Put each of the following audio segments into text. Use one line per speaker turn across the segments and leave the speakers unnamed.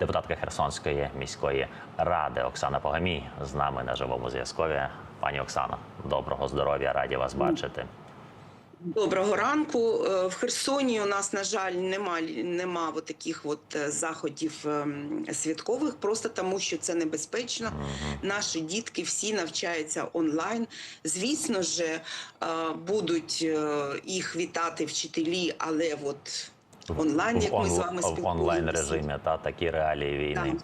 депутатка Херсонської міської ради Оксана Погамій з нами на живому зв'язкові. Пані Оксано, доброго здоров'я, раді вас бачити.
Доброго ранку. Е, В Херсоні у нас, на жаль, нема, нема от таких от е, заходів ем, святкових, просто тому що це небезпечно. Наші дітки всі навчаються онлайн. Звісно ж, е, будуть їх вітати вчителі, але от онлайн, як
в,
ми з вами
в
спілкуємося.
онлайн режимі та такі реалії війни.
Так.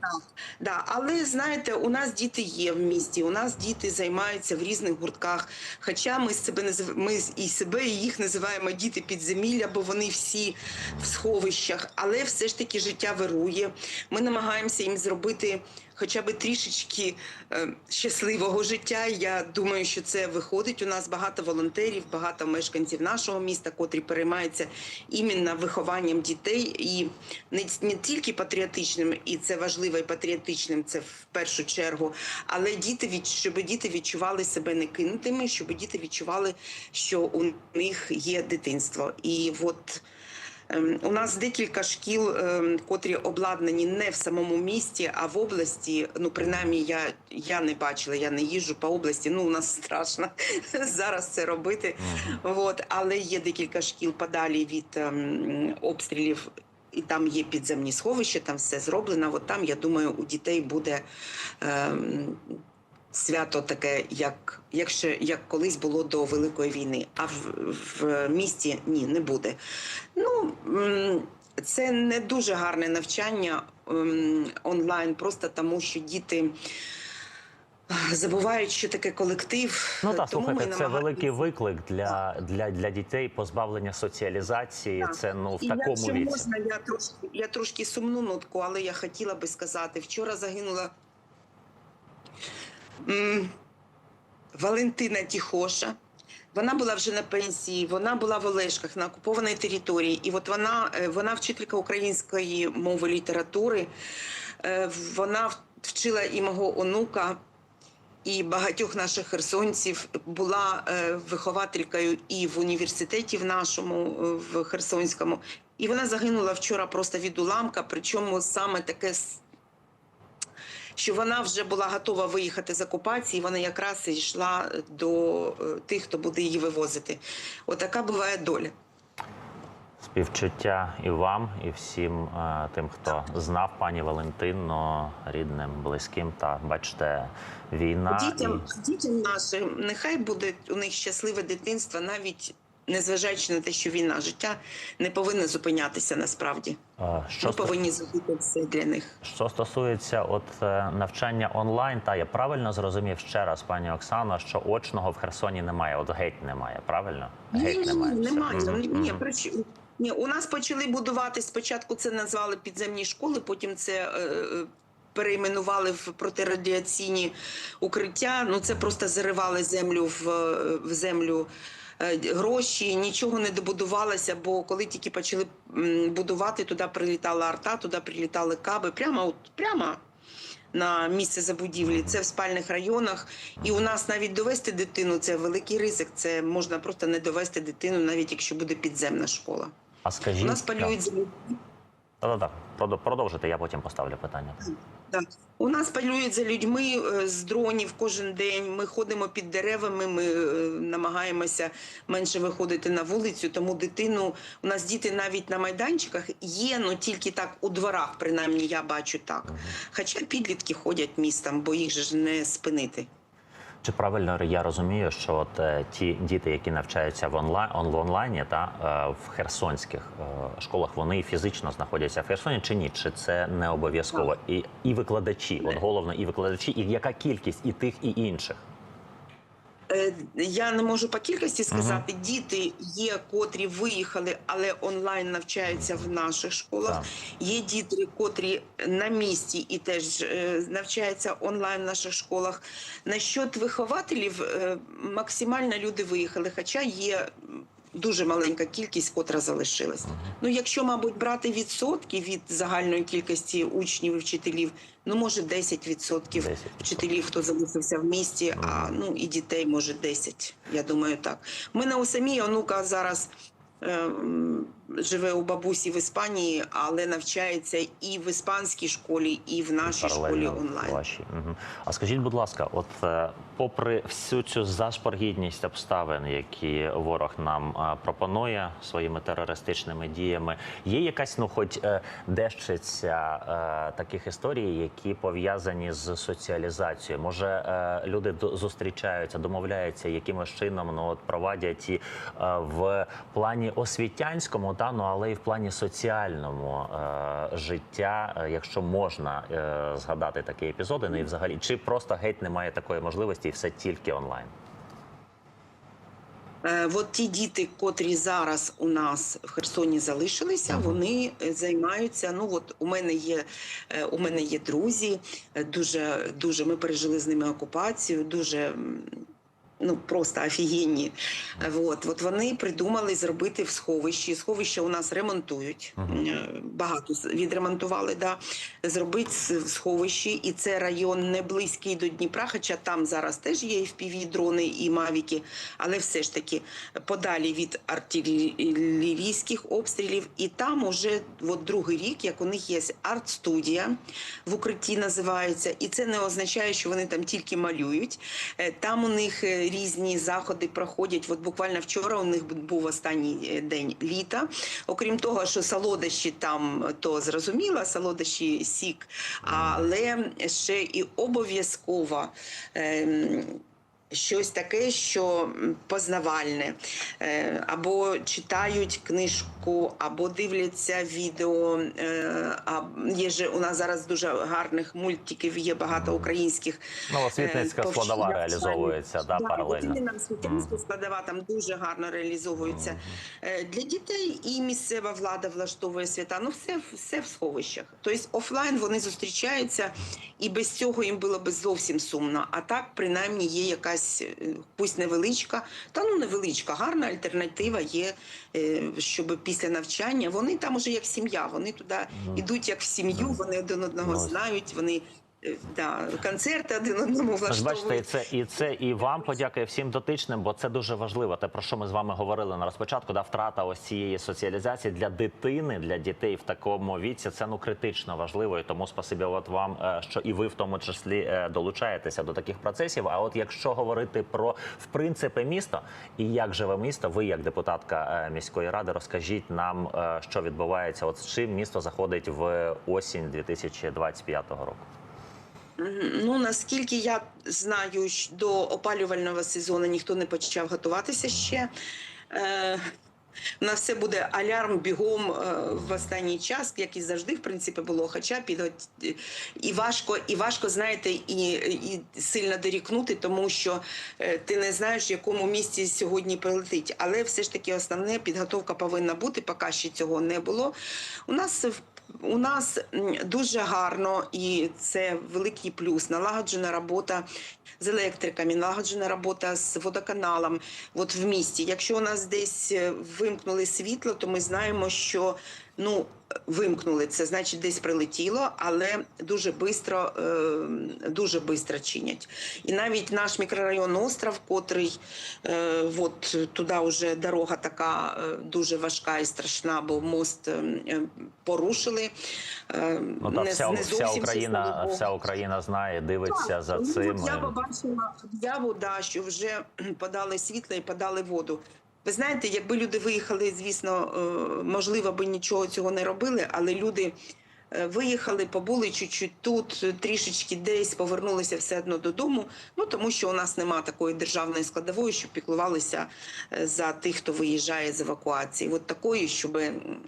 Так, да. але знаєте, у нас діти є в місті. У нас діти займаються в різних гуртках. Хоча ми себе назив... ми і себе, і їх називаємо діти підземілля, бо вони всі в сховищах. Але все ж таки життя вирує. Ми намагаємося їм зробити хоча б трішечки е, щасливого життя. Я думаю, що це виходить. У нас багато волонтерів, багато мешканців нашого міста, котрі переймаються іменно вихованням дітей і не, не тільки патріотичним, і це важливо і патріотичним, це в першу чергу, але діти від щоб діти відчували себе не кинутими, щоб діти відчували, що у них є дитинство. І от у нас декілька шкіл, ем, котрі обладнані не в самому місті, а в області. Ну, принаймні, я, я не бачила, я не їжджу по області. Ну, у нас страшно зараз це робити. От, але є декілька шкіл подалі від ем, обстрілів. І там є підземні сховища, там все зроблено. От там, я думаю, у дітей буде ем, свято таке, як, як, ще, як колись було до Великої війни. А в, в місті ні, не буде. Ну, це не дуже гарне навчання онлайн, просто тому що діти. Забувають, що таке колектив.
Ну та
Тому ми
це великий виклик для, для, для дітей, позбавлення соціалізації.
Так.
Це ну в
І
такому
якщо
віці.
можна, я трошки, я трошки сумну нотку, але я хотіла би сказати, вчора загинула Валентина Тіхоша. Вона була вже на пенсії, вона була в Олешках на окупованій території. І от вона, е, вона вчителька української мови літератури. Е, Вона вчила і мого онука, і багатьох наших херсонців була е, вихователькою і в університеті в нашому в Херсонському. І вона загинула вчора просто від уламка. Причому саме таке, що вона вже була готова виїхати з окупації. Вона якраз і йшла до е, тих, хто буде її вивозити. Отака буває доля.
Співчуття і вам, і всім е, тим, хто знав пані Валентину, рідним, близьким. Та бачите, війна
Дітям, дітям нашим нехай буде у них щасливе дитинство, навіть незважаючи на те, що війна життя не повинна зупинятися насправді.
е, що
Ми
ста-
повинні зробити все для них.
Що стосується от е, навчання онлайн, та я правильно зрозумів ще раз, пані Оксано, що очного в Херсоні немає, от геть немає, правильно? Геть
Ні,
немає.
ні, немає.
Мгм,
Ні, прич... ні, у нас почали будувати спочатку. Це назвали підземні школи, потім це. Е... е, Перейменували в протирадіаційні укриття. Ну це просто заривали землю в, е, в землю гроші. Нічого не добудувалося, бо коли тільки почали будувати, туди прилітала арта, туди прилітали каби. Прямо от прямо на місце забудівлі. Це в спальних районах. І у нас навіть довести дитину це великий ризик. Це можна просто не довести дитину, навіть якщо буде підземна школа.
А
У
скажіть,
нас полюють за людьми.
так, продовжуйте, я потім поставлю питання.
Так. У нас полюють за людьми е, з дронів кожен день. Ми ходимо під деревами. Ми е, намагаємося менше виходити на вулицю. Тому дитину у нас діти навіть на майданчиках є, ну тільки так у дворах, принаймні я бачу так. Хоча підлітки ходять містом, бо їх же ж не спинити.
Чи правильно я розумію, що от е, ті діти, які навчаються в онлайн он, в онлайні та е, в херсонських е, школах, вони фізично знаходяться в Херсоні чи ні? Чи це не обов'язково? І, і викладачі, от головно, і викладачі, і яка кількість і тих, і інших?
Е, Я не можу по кількості сказати. Діти є, котрі виїхали, але онлайн навчаються в наших школах.
Так.
Є діти, котрі на місці і теж е, навчаються онлайн в наших школах. На щодо вихователів е, максимально люди виїхали, хоча є. Дуже маленька кількість, котра залишилась. Ну, якщо, мабуть, брати відсотки від загальної кількості учнів і вчителів, ну може 10%,
10%.
вчителів, хто залишився в місті, а ну і дітей може 10, Я думаю, так. У мене у самій онука зараз е, м, живе у бабусі в Іспанії, але навчається і в іспанській школі, і в нашій школі онлайн.
ваші. А скажіть, будь ласка, от е, попри всю цю зашпаргідність обставин, які ворог нам е, пропонує своїми терористичними діями, є якась, ну, хоч е, дещиця таких історій, які пов'язані з соціалізацією? Може, люди зустрічаються, домовляються якимось чином, ну от провадять і в плані освітянському, та ну але і в плані соціальному е, життя, е, якщо можна е, згадати такі епізоди, ну і взагалі, чи просто геть немає такої можливості, і все тільки онлайн.
Е, От ті діти, котрі зараз у нас в Херсоні залишилися, вони е, займаються. Ну от у мене є у мене є друзі. Дуже дуже ми пережили з ними окупацію. Дуже ну просто офігенні. От, от вони придумали зробити в сховищі. Сховище у нас ремонтують. Е, Багато відремонтували. Да, зробити в сховищі, і це район не близький до Дніпра, хоча там зараз теж є fpv дрони і мавіки, але все ж таки подалі від артилерійських обстрілів. І там уже от другий рік, як у них є арт-студія в укритті називається, і це не означає, що вони там тільки малюють. Е, Там у них е, різні заходи проходять. От буквально вчора у них був останній е, день літа. Окрім того, що солодощі там е, то зрозуміло, солодощі сік, але ще і обов'язково. Щось таке, що познавальне, Е, або читають книжку, або дивляться відео. Е, А є же у нас зараз дуже гарних мультиків, є багато українських.
Ну, освітницька
Е,
складова реалізовується да,
Да,
паралельно.
от іменно освітянська складова там дуже гарно реалізовується. Для дітей і місцева влада влаштовує свята. Ну, все, все в сховищах. Тобто офлайн вони зустрічаються, і без цього їм було б зовсім сумно. А так, принаймні, є якась, е, пусть невеличка, та ну невеличка, гарна альтернатива є, е, щоб після навчання вони там уже як сім'я, вони туди йдуть як в сім'ю, вони один одного
Ну,
знають, вони. Е, Да, концерти один одному влаштовують.
бачите, і це і це і вам подяка і всім дотичним, бо це дуже важливо. Те про що ми з вами говорили на розпочатку, да, втрата ось цієї соціалізації для дитини, для дітей в такому віці. Це ну критично важливо. І тому спасибі от вам, е, що і ви в тому числі е, долучаєтеся до таких процесів. А от якщо говорити про в принципі місто і як живе місто, ви як депутатка міської ради, розкажіть нам, що відбувається. От з чим місто заходить в осінь 2025 року.
Ну наскільки я знаю, до опалювального сезону ніхто не почав готуватися ще. Е, у нас все буде алярм бігом е, в останній час, як і завжди, в принципі, було. Хоча підгот... і важко, і важко, знаєте, і, і сильно дорікнути, тому що е, ти не знаєш, в якому місці сьогодні прилетить. Але все ж таки основне підготовка повинна бути, поки ще цього не було. У нас в у нас дуже гарно, і це великий плюс. Налагоджена робота з електриками, налагоджена робота з водоканалом. От в місті. Якщо у нас десь е, вимкнули світло, то ми знаємо, що ну вимкнули це, значить, десь прилетіло, але дуже бистро, е, дуже бистро чинять. І навіть наш мікрорайон Остров, котрий е, от туди вже дорога така е, дуже важка і страшна, бо мост порушили.
Ну та
не-
вся,
не зовсім, слава
Україна,
Богу.
вся Україна знає, дивиться за
Ну,
цим.
Я побачила об'яву, да, що вже подали світло і подали воду. Ви знаєте, якби люди виїхали, звісно, е, можливо, би нічого цього не робили, але люди виїхали, побули чуть-чуть тут, е, трішечки десь, повернулися все одно додому. Ну тому що у нас нема такої державної складової, щоб піклувалися е, за тих, хто виїжджає з евакуації. От такої, щоб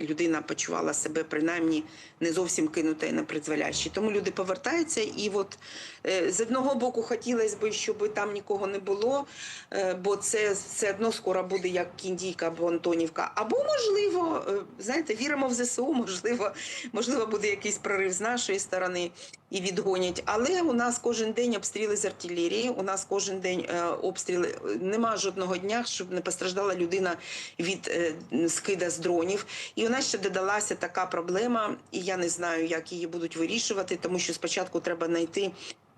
людина почувала себе принаймні не зовсім кинута на призволяще. Тому люди повертаються, і от е, з одного боку хотілося б, щоб там нікого не було, е, бо це все одно скоро буде як Кіндійка або Антонівка. Або можливо, е, знаєте, віримо в ЗСУ, можливо, можливо, буде якийсь прорив з нашої сторони і відгонять. Але у нас кожен день обстріли з артилерії. У нас кожен день е, обстріли. Нема жодного дня, щоб не постраждала людина від е, скида з дронів. І у нас ще додалася така проблема, і я не знаю, як її будуть вирішувати, тому що спочатку треба знайти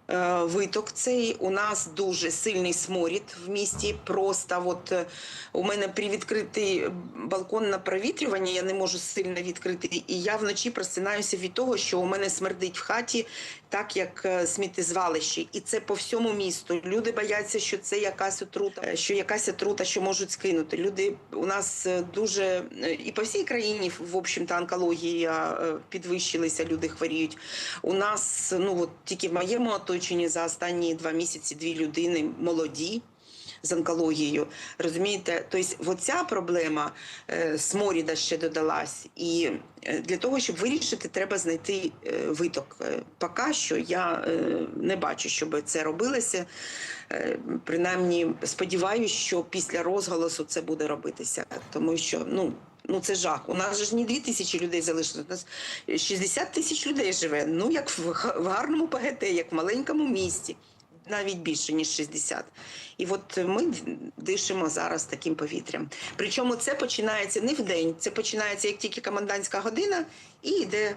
виток цей. У нас дуже сильний сморід в місті. Просто от е, у мене привідкритий балкон на провітрювання, я не можу сильно відкрити. І я вночі просинаюся від того, що у мене смердить в хаті, так як е, сміттєзвалище. І це по всьому місту. Люди бояться, що це якась отрута, е, що якась отрута, що можуть скинути. Люди у нас е, дуже е, і по всій країні, в общем-то, онкологія е, підвищилася, люди хворіють. У нас ну от тільки в моєму оточенні за останні два місяці дві людини молоді. З онкологією, розумієте, тобто оця проблема е, сморіда ще додалась, і е, для того, щоб вирішити, треба знайти е, виток. Е, Поки що я е, не бачу, щоб це робилося. Е, принаймні, сподіваюся, що після розголосу це буде робитися, тому що ну. Ну це жах. У нас ж не дві тисячі людей залишилось. У нас 60 тисяч людей живе. Ну як в, в гарному ПГТ, як в маленькому місті, навіть більше ніж 60. І от ми дишимо зараз таким повітрям. Причому це починається не в день, це починається як тільки комендантська година, і йде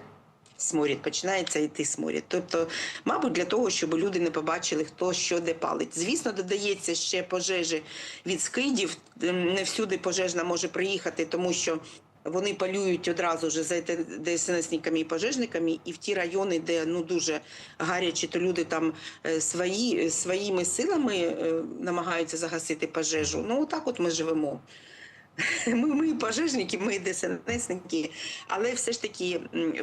сморід. Починається йти сморід. Тобто, мабуть, для того, щоб люди не побачили, хто що де палить. Звісно, додається ще пожежі від скидів. Не всюди пожежна може приїхати, тому що. Вони полюють одразу ж за ДСНСниками і пожежниками, і в ті райони, де ну дуже гарячі, то люди там е, свої, своїми силами е, намагаються загасити пожежу. Ну отак от ми живемо. Ми, ми пожежники, ми ДСНСники, але все ж таки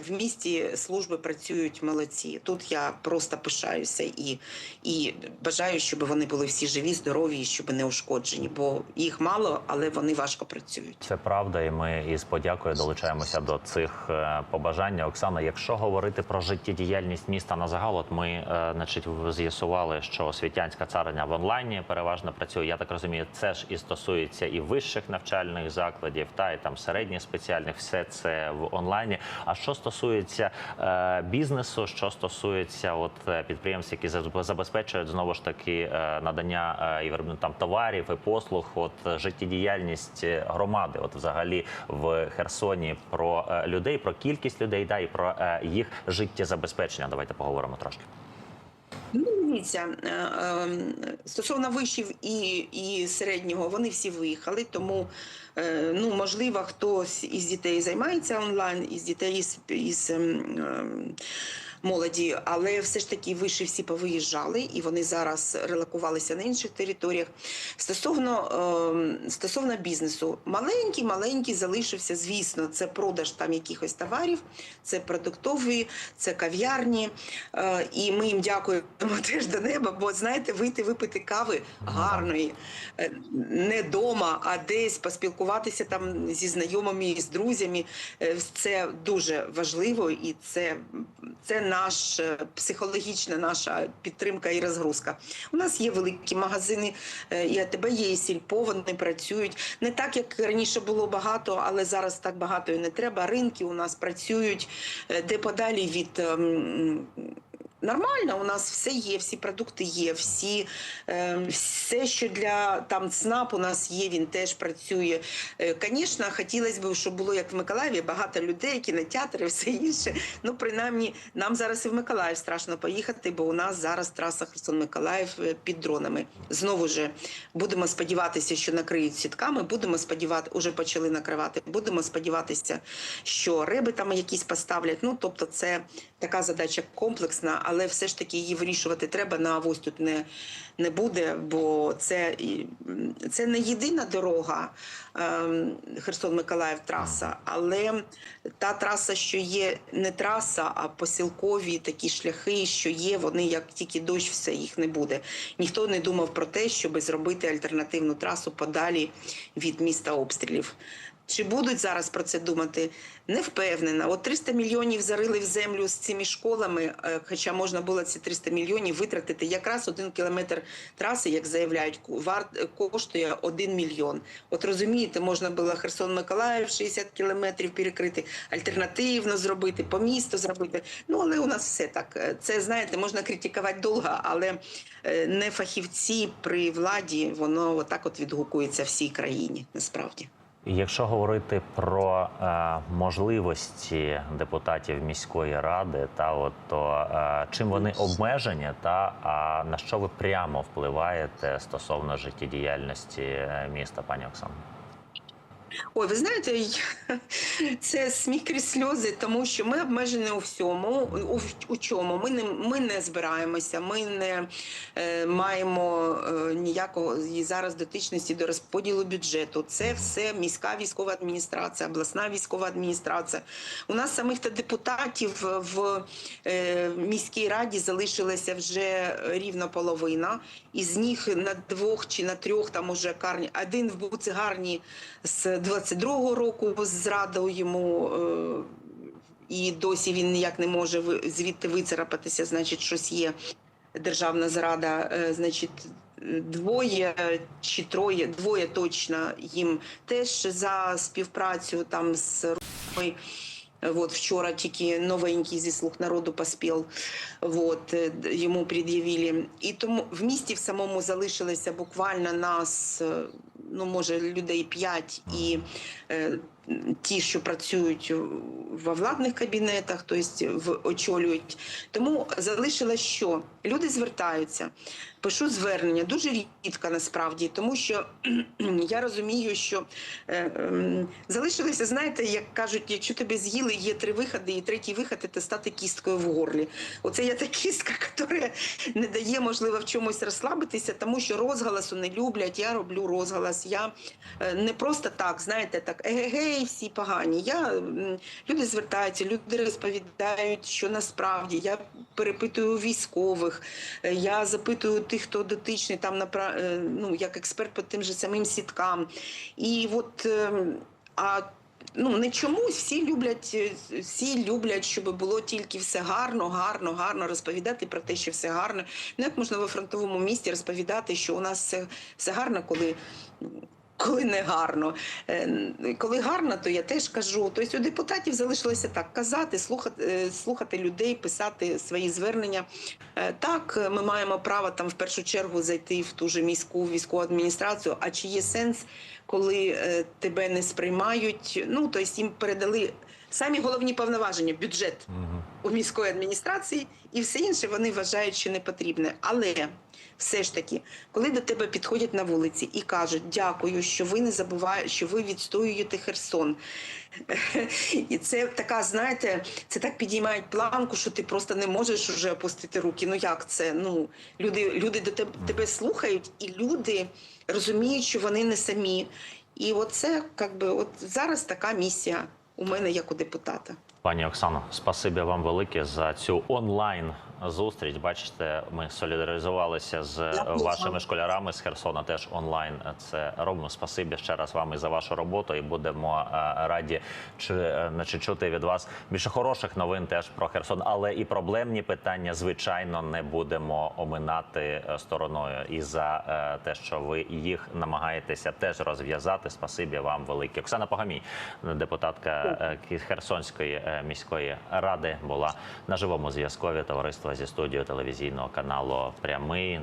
в місті служби працюють молодці. Тут я просто пишаюся і, і бажаю, щоб вони були всі живі, здорові, і щоб не ушкоджені, бо їх мало, але вони важко працюють.
Це правда, і ми із подякою долучаємося до цих е, побажань. Оксана, якщо говорити про життєдіяльність міста на загал, от ми е, значить з'ясували, що освітянська цариня в онлайні переважно працює. Я так розумію, це ж і стосується і вищих навчальних закладів, та і там середніх спеціальних, все це в онлайні. А що стосується е, бізнесу, що стосується от е, підприємств, які забезпечують знову ж таки е, надання е, і виробництво там товарів і послуг, от життєдіяльність громади, от взагалі в Херсоні про людей, про кількість людей, да і про їх життєзабезпечення. Давайте поговоримо трошки.
Дивіться, е, е, стосовно вишів і, і середнього, вони всі виїхали, тому е, ну, можливо, хтось із дітей займається онлайн, із дітей із, із ем, ем, молоді, але все ж таки виші всі повиїжджали і вони зараз релокувалися на інших територіях. Стосовно, ем, стосовно бізнесу, маленький, маленький залишився, звісно, це продаж там якихось товарів, це продуктові, це кав'ярні. Е, і ми їм дякуємо теж до неба, бо знаєте, вийти випити кави гарної, е, не вдома, а десь поспілкуватися там зі знайомими, з друзями. е, Це дуже важливо, і це, це наш е, психологічна наша підтримка і розгрузка. У нас є великі магазини, е, і АТБ є, і Сільпо, вони працюють. Не так, як раніше було багато, але зараз так багато і не треба. Ринки у нас працюють е, де подалі від. Нормально, у нас все є, всі продукти є, всі е, все, що для там ЦНАП у нас є, він теж працює. Звісно, хотілося б, щоб було як в Миколаєві, багато людей, кінотеатри, все інше. Ну, принаймні, нам зараз і в Миколаїв страшно поїхати, бо у нас зараз траса Херсон-Миколаїв е, під дронами. Знову ж будемо сподіватися, що накриють сітками. Будемо сподівати, уже почали накривати. Будемо сподіватися, що риби там якісь поставлять. Ну тобто, це така задача комплексна, але все ж таки її вирішувати треба. На авось тут не, не буде, бо це, це не єдина дорога ем, Херсон-Миколаїв траса, але та траса, що є, не траса, а посілкові такі шляхи, що є, вони як тільки дощ, все їх не буде. Ніхто не думав про те, щоб зробити альтернативну трасу подалі від міста обстрілів. Чи будуть зараз про це думати? Не впевнена. От 300 мільйонів зарили в землю з цими школами, е, хоча можна було ці 300 мільйонів витратити. Якраз один кілометр траси, як заявляють, коштує 1 мільйон. От розумієте, можна було Херсон-Миколаїв 60 кілометрів перекрити, альтернативно зробити, по місту зробити. Ну але у нас все так. Е, Це знаєте, можна критикувати довго, але е, не фахівці при владі, воно отак от відгукується всій країні. Насправді.
Якщо говорити про е, можливості депутатів міської ради, та от то е, чим вони обмежені, та а на що ви прямо впливаєте стосовно життєдіяльності е, міста, пані Оксано?
Ой, ви знаєте, це сміх крізь сльози, тому що ми обмежені у всьому. У, у чому? Ми не, ми не збираємося, ми не е, маємо е, ніякого і зараз дотичності до розподілу бюджету. Це все міська військова адміністрація, обласна військова адміністрація. У нас самих та депутатів в е, міській раді залишилася вже рівно половина. Із них на двох чи на трьох там уже карні. Один в буцегарні з 22-го року зрадив йому. е, І досі він ніяк не може звідти вицарапатися, значить, щось є державна зрада. Е, Значить, двоє чи троє, двоє точно їм теж за співпрацю там з Румою. Вот вчора тільки новенький зі слуг народу поспів. Вот, е, йому пред'явили. І тому в місті в самому залишилося буквально нас, ну може, людей п'ять і ті, що працюють во владних кабінетах, тобто в очолюють. Тому залишилось що? Люди звертаються. Пишу звернення дуже рідко насправді, тому що я розумію, що е, ем, залишилося, знаєте, як кажуть, якщо тебе з'їли, є три виходи, і третій виход це стати кісткою в горлі. Оце я та кістка, яка не дає можливо в чомусь розслабитися, тому що розголосу не люблять. Я роблю розголос. Я е, не просто так, знаєте, так егегей, всі погані. Я люди звертаються, люди розповідають, що насправді я перепитую військових, е, я запитую тих, хто дотичний там е, ну, як експерт по тим же самим сіткам. І от ем, а ну не чомусь всі люблять, е, всі люблять, щоб було тільки все гарно, гарно, гарно розповідати про те, що все гарно. Ну як можна во фронтовому місті розповідати, що у нас все, все гарно, коли. Коли не гарно, Е, коли гарно, то я теж кажу. Тобто у депутатів залишилося так казати, слухати, е, слухати людей, писати свої звернення. Е, Так, ми маємо право там в першу чергу зайти в ту же міську військову адміністрацію. А чи є сенс, коли е, тебе не сприймають? Ну тобто їм передали самі головні повноваження бюджет у міської адміністрації, і все інше вони вважають, що не потрібне. Але все ж таки, коли до тебе підходять на вулиці і кажуть, дякую, що ви не забуваєте, що ви відстоюєте Херсон. І це така, знаєте, це так підіймають планку, що ти просто не можеш вже опустити руки. Ну як це? Ну люди, люди до тебе, тебе слухають, і люди розуміють, що вони не самі. І оце, якби от зараз така місія у мене як у депутата.
Пані Оксано, спасибі вам велике за цю онлайн зустріч. Бачите, ми солідаризувалися з
Дякую
вашими школярами з Херсона. Теж онлайн це робимо. Спасибі ще раз вам і за вашу роботу. І будемо е, раді чи е, значить, чути від вас більше хороших новин теж про Херсон, але і проблемні питання, звичайно, не будемо оминати е, стороною. І за е, те, що ви їх намагаєтеся теж розв'язати. Спасибі вам велике. Оксана Погамій, депутатка Херсонської міської ради, була на живому зв'язкові товариства зі студію телевізійного каналу Прямий.